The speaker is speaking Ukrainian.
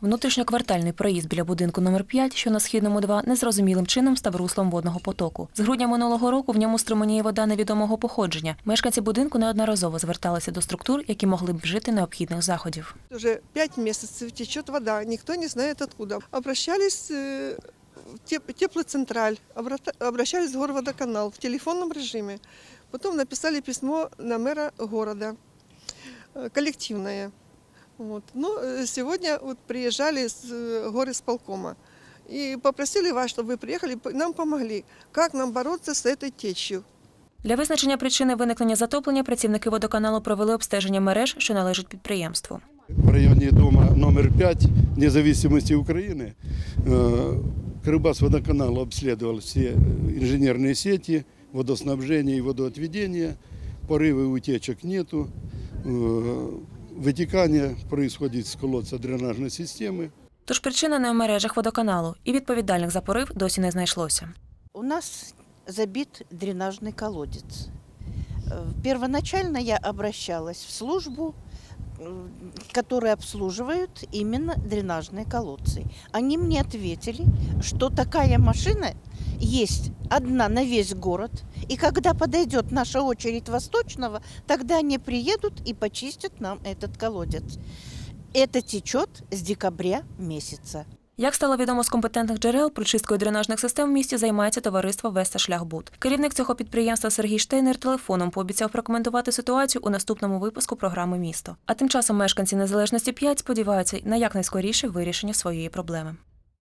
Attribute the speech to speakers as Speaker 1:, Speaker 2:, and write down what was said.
Speaker 1: Внутрішньоквартальний проїзд біля будинку номер 5, що на східному 2, незрозумілим чином став руслом водного потоку. З грудня минулого року в ньому струменіє вода невідомого походження. Мешканці будинку неодноразово зверталися до структур, які могли б вжити необхідних заходів.
Speaker 2: Уже пять месяцев течет вода, никто не знает откуда. Обращались э, в теп- теплоцентраль, обрата- обращались в горводоканал в телефонном режиме. Потом написали письмо на мэра города, э, коллективное. Вот. Но э, сегодня вот приезжали с э, горисполкома и попросили вас, чтобы вы приехали, п- нам помогли. Как нам бороться с этой течью?
Speaker 1: Для визначення причини виникнення затоплення працівники водоканалу провели обстеження мереж, що належать підприємству.
Speaker 3: в районе дома номер 5 независимости Украины э, Крыбас водоканал обследовал все инженерные сети, водоснабжение и водоотведение. Порывы утечек нету. Э, Вытекание происходит с колодца дренажной системы.
Speaker 1: Тож причина не в мережах водоканалу, і відповідальних за порив досі не знайшлося.
Speaker 4: У нас забит дренажный колодец. Э, Первоначально я обращалась в службу, э, которые обслуживают именно дренажные колодцы. Они мне ответили, что такая машина есть одна на весь город, и когда подойдет наша очередь Восточного, тогда они приедут и почистят нам этот колодец. Это течет с декабря месяца.
Speaker 1: Як стало відомо з компетентних джерел, прочисткою дренажних систем в місті займається товариство Веста Шляхбуд. Керівник цього підприємства Сергій Штейнер телефоном пообіцяв прокоментувати ситуацію у наступному випуску програми Місто. А тим часом мешканці незалежності 5 сподіваються на якнайскоріше вирішення своєї проблеми.